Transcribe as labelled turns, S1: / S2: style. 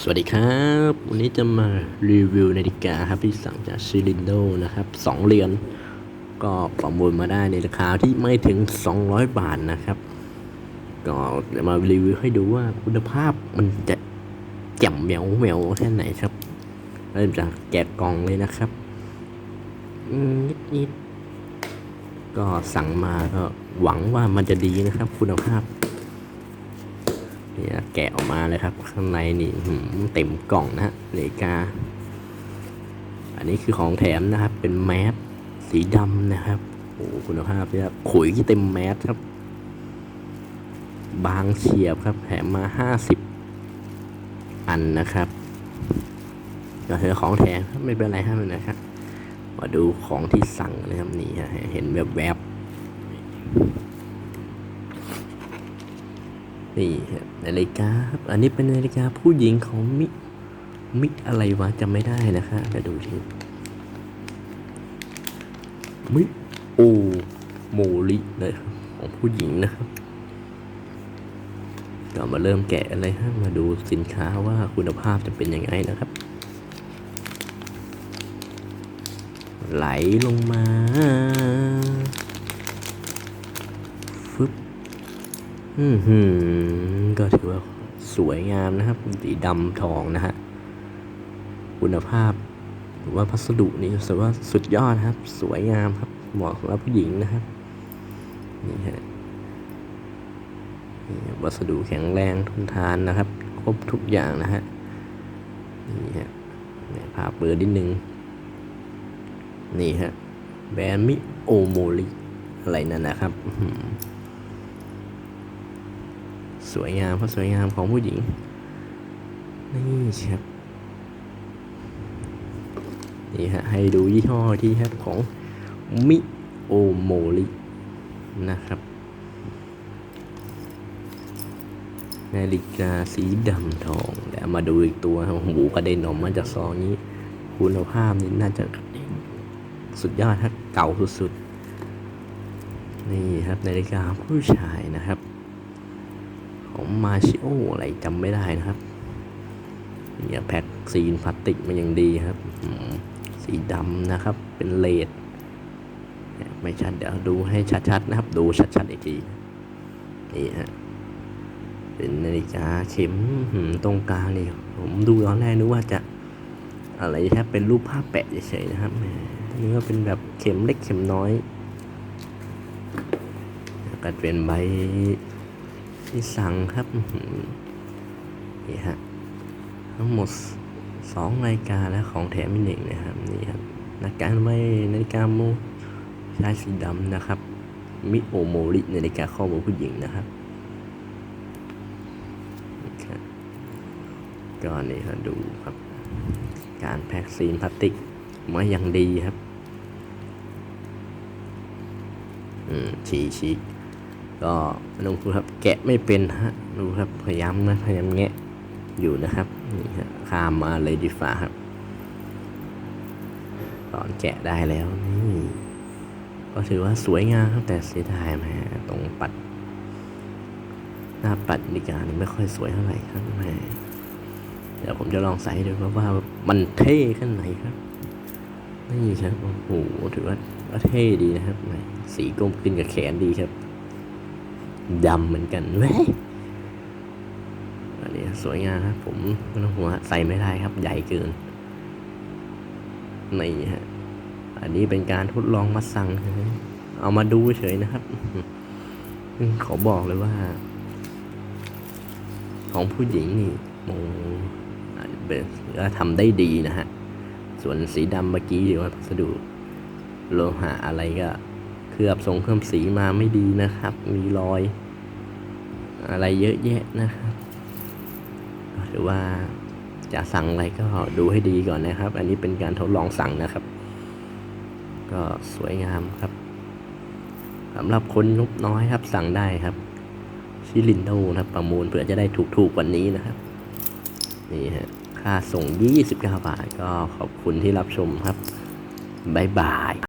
S1: สวัสดีครับ วันนี้จะมารีวิวนาฬิกาครับที่สั่งจากชิลินโดนะครับสองเหรียญก็ประมูลมาได้ในราคาที่ไม่ถึง 200 บาทนะครับ ก็จะมารีวิวให้ดูว่าคุณภาพมันจะแจ่มแหววแหววแค่ไหนครับ เริ่มจากแกะกล่องเลยนะครับนิดๆก็สั่งมาก็หวังว่ามันจะดีนะครับ คุณภาพ นี่แกะออกมาเลยครับ ข้างในนี่เต็มกล่องนะฮะนาฬิกา อันนี้คือของแถมนะครับ เป็นแมสสีดำนะครับโอ้คุณภาพเนี่ยขุยที่เต็มแมสครับ บางเฉียบครับ แถมมาห้าสิบอันนะครับก็คือของแถมไม่เป็นไรครับนะครับมาดูของที่สั่งนะครับนี่เห็นแบบแวบๆ นี่ครับนาฬิกาครับอันนี้เป็นนาฬิกาผู้หญิงของมิมิอะไรวะจำไม่ได้นะคะเดี๋ยวดูทีมิโอโมริเลยครับของผู้หญิงนะครับก็มาเริ่มแกะเลยฮะมาดูสินค้าว่าคุณภาพจะเป็นยังไงนะครับ ไหลลงมา อืมหืมก็ถือว่าสวยงามนะครับ สีดำทองนะฮะ คุณภาพ หรือว่าพัสดุนี่รู้สึกว่าสุดยอดครับ สวยงามครับ เหมาะสำหรับผู้หญิงนะครับ นี่ฮะนี่วัสดุแข็งแรงทนทานนะครับ ครบทุกอย่างนะฮะ นี่ฮะเนี่ยภาพเปิดนิดนึง นี่ฮะ แบรนด์มิโอโมริอะไรนั่นนะครับ สวยงามครับสวยงามของผู้หญิง นี่ครับ นี่ฮะ ให้ดูยี่ห้อที่ครับของมิโอโมรินะครับ นาฬิกาสีดำทองแล้วมาดูอีกตัวครับหูกระเด็นออกมาจากซองนี้ คุณภาพนี่น่าจะสุดยอดครับเก่าสุดๆ นี่ครับนาฬิกาผู้ชายนะครับ ของมาชิโออะไรจำไม่ได้นะครับเนี่ยแพ็คซีนพลาสติกมันยังดีครับสีดำนะครับ เป็นเลดไม่ชัดเดี๋ยวดูให้ชัดๆนะครับ ดูชัดๆอีกทีนี่ฮะเป็นนาฬิกาเข็มตรงกลางนี่ผมดูตอนแรกนึกว่าจะอะไรแทบเป็นรูปภาพแปะเฉยๆนะครับแหมนี่ก็เป็นแบบเข็มเล็กเข็มน้อยแล้วก็เป็นใบ ที่สั่งครับนี่ฮะทั้งหมดสองรายการและของแถมอีกหนึ่งนะครับนี่ครับนาฬิกาไม่นาฬิกาโมชายสีดำนะครับ มิโอโมรินาฬิกาข้อมือผู้หญิงนะครับนี่ครับก็นี่ครับดูครับ การแพ็กซีนพลาสติกมาอย่างดีครับ อืมชี้ชี้ ก็ไม่ต้องพูดครับแกะไม่เป็นฮะดูครับพยายามนะพยายามแงะอยู่นะครับนี่ฮะข้ามมาเลยดีฟ้าครับ ตอนแกะได้แล้วนี่ก็ถือว่าสวยงามครับแต่เสียดายแหมตรงปัด หน้าปัดนิการนี่ไม่ค่อยสวยเท่าไหร่ครับแหมเดี๋ยวผมจะลองใส่ดูครับว่ามันเท่ขนาดไหนครับนี่ครับโอ้โหถือว่าเท่ดีนะครับ สีกลมกลืนกับแขนดีครับ ดำเหมือนกันเว้ยอันนี้สวยงามครับผมไม่ต้องหัวใส่ไม่ได้ครับ ใหญ่เกินนี่ฮะ อันนี้เป็นการทดลองมาสั่งเอามาดูเฉยนะครับ ขอบอกเลยว่า ของผู้หญิงนี่โอ้เป็นทำได้ดีนะฮะ ส่วนสีดำเมื่อกี้หรือว่าพัสดุโลหะอะไรก็ เคลือบทรงเคลือบสีมาไม่ดีนะครับ มีรอย อะไรเยอะแยะนะครับก็ถือว่าจะสั่งอะไรก็ดูให้ดีก่อนนะครับ อันนี้เป็นการทดลองสั่งนะครับ ก็สวยงามครับสำหรับคนงบน้อยครับสั่งได้ครับชิลินโดนะครับ ประมูลเพื่อจะได้ถูกๆกวันนี้นะครับ นี่ฮะค่าส่ง 29 บาท ก็ขอบคุณที่รับชมครับ บ๊ายบาย